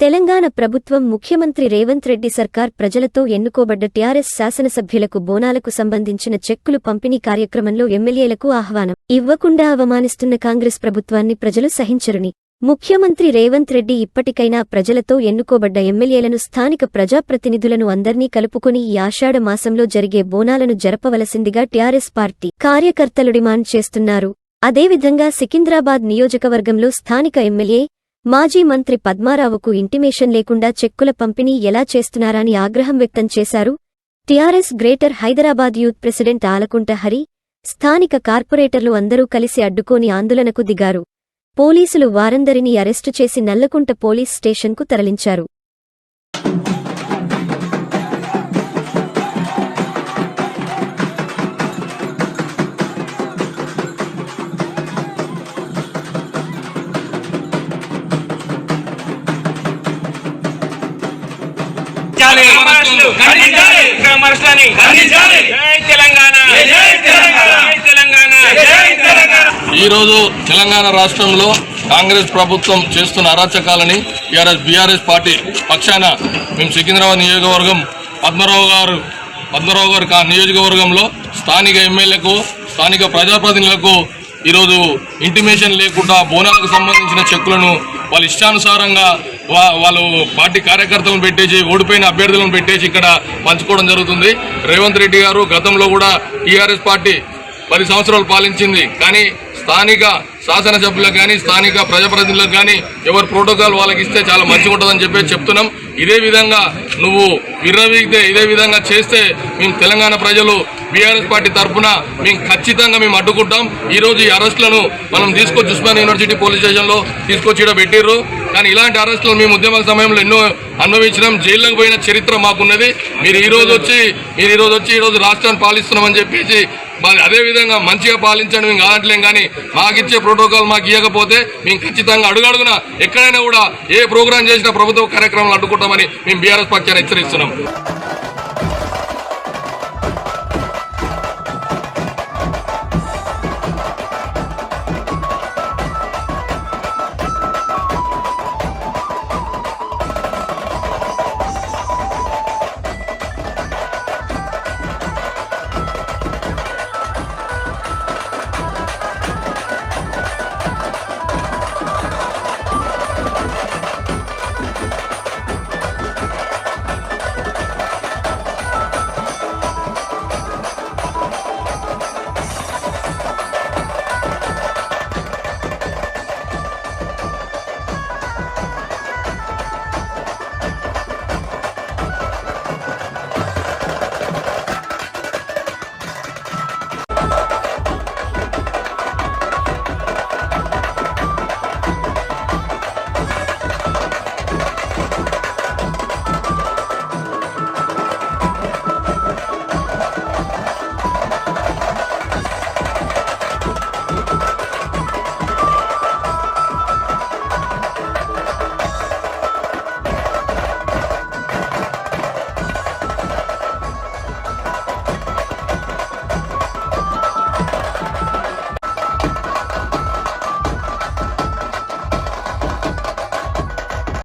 తెలంగాణ ప్రభుత్వం ముఖ్యమంత్రి రేవంత్ రెడ్డి సర్కార్ ప్రజలతో ఎన్నుకోబడ్డ టీఆర్ఎస్ శాసనసభ్యులకు బోనాలకు సంబంధించిన చెక్కులు పంపిణీ కార్యక్రమంలో ఎమ్మెల్యేలకు ఆహ్వానం. ఇవ్వకుండా అవమానిస్తున్న కాంగ్రెస్ ప్రభుత్వాన్ని ప్రజలు సహించరుని. ముఖ్యమంత్రి రేవంత్ రెడ్డి ఇప్పటికైనా ప్రజలతో ఎన్నుకోబడ్డ ఎమ్మెల్యేలను స్థానిక ప్రజాప్రతినిధులను అందర్నీ కలుపుకుని ఈ ఆషాఢ మాసంలో జరిగే బోనాలను జరపవలసిందిగా టీఆర్ఎస్ పార్టీ కార్యకర్తలు డిమాండ్ చేస్తున్నారు. అదేవిధంగా సికింద్రాబాద్ నియోజకవర్గంలో స్థానిక ఎమ్మెల్యే మాజీ మంత్రి పద్మారావుకు ఇంటిమేషన్ లేకుండా చెక్కుల పంపిణీ ఎలా చేస్తున్నారని ఆగ్రహం వ్యక్తం చేశారు. TRS greater Hyderabad youth president Alakunta Hari స్థానిక కార్పొరేటర్లు అందరూ కలిసి అడ్డుకోని ఆందోళనకు దిగారు. పోలీసులు వారందరినీ అరెస్టు చేసి నల్లకుంట పోలీస్ స్టేషన్కు తరలించారు. ఖండించాలి జై తెలంగాణ. జై తెలంగాణ. జై తెలంగాణ. జై తెలంగాణ. ఈరోజు తెలంగాణ రాష్ట్రంలో కాంగ్రెస్ ప్రభుత్వం చేస్తున్న అరాచకాలని టీఆర్ఎస్ బీఆర్ఎస్ పార్టీ పక్షాన మేము సికింద్రాబాద్ నియోజకవర్గం పద్మరావు గారు పద్మరావు గారు నియోజకవర్గంలో స్థానిక ఎమ్మెల్యేలకు స్థానిక ప్రజాప్రతినిధులకు ఈరోజు ఇంటిమేషన్ లేకుండా బోనాలకు సంబంధించిన చెక్కులను వాళ్ళ ఇష్టానుసారంగా వా- వాళ్ళు పార్టీ కార్యకర్తలను పెట్టేసి ఓడిపోయిన అభ్యర్థులను పెట్టేసి ఇక్కడ పంచుకోవడం జరుగుతుంది. రేవంత్ రెడ్డి గారు గతంలో కూడా టీఆర్ఎస్ పార్టీ పది సంవత్సరాలు పాలించింది. కానీ స్థానిక శాసనసభ్యులకు కానీ స్థానిక ప్రజాప్రతినిధులకు కానీ ఎవరు ప్రోటోకాల్ వాళ్ళకి ఇస్తే చాలా మంచిగా ఉంటుందని చెప్పి చెప్తున్నాం. ఇదే విధంగా నువ్వు విర్రవీగితే ఇదే విధంగా చేస్తే మేము తెలంగాణ ప్రజలు బీఆర్ఎస్ పార్టీ తరఫున మేము ఖచ్చితంగా మేము అడ్డుకుంటాం. ఈరోజు ఈ అరెస్టులను మనం తీసుకొచ్చి ఉస్మాన్ యూనివర్సిటీ పోలీస్ స్టేషన్లో తీసుకొచ్చి ఇక్కడ పెట్టిర్రు. కానీ ఇలాంటి అరెస్టులు మేము ఉద్యమ సమయంలో ఎన్నో అనుభవించినాం జైల్లోకి పోయిన చరిత్ర మాకున్నది. మీరు ఈరోజు వచ్చి మీరు ఈరోజు వచ్చి ఈరోజు రాష్ట్రాన్ని పాలిస్తున్నామని చెప్పేసి అదేవిధంగా అదే విధంగా మంచిగా పాలించండి మేము కాదట్లేం. కానీ మాకు ఇచ్చే ప్రోటోకాల్ మాకు ఇవ్వకపోతే మేము ఖచ్చితంగా అడుగడుగున ఎక్కడైనా కూడా ఏ ప్రోగ్రాం చేసినా ప్రభుత్వ కార్యక్రమాలు అడ్డుకుంటామని మేము బీఆర్ఎస్ పక్షాన్ని హెచ్చరిస్తున్నాం.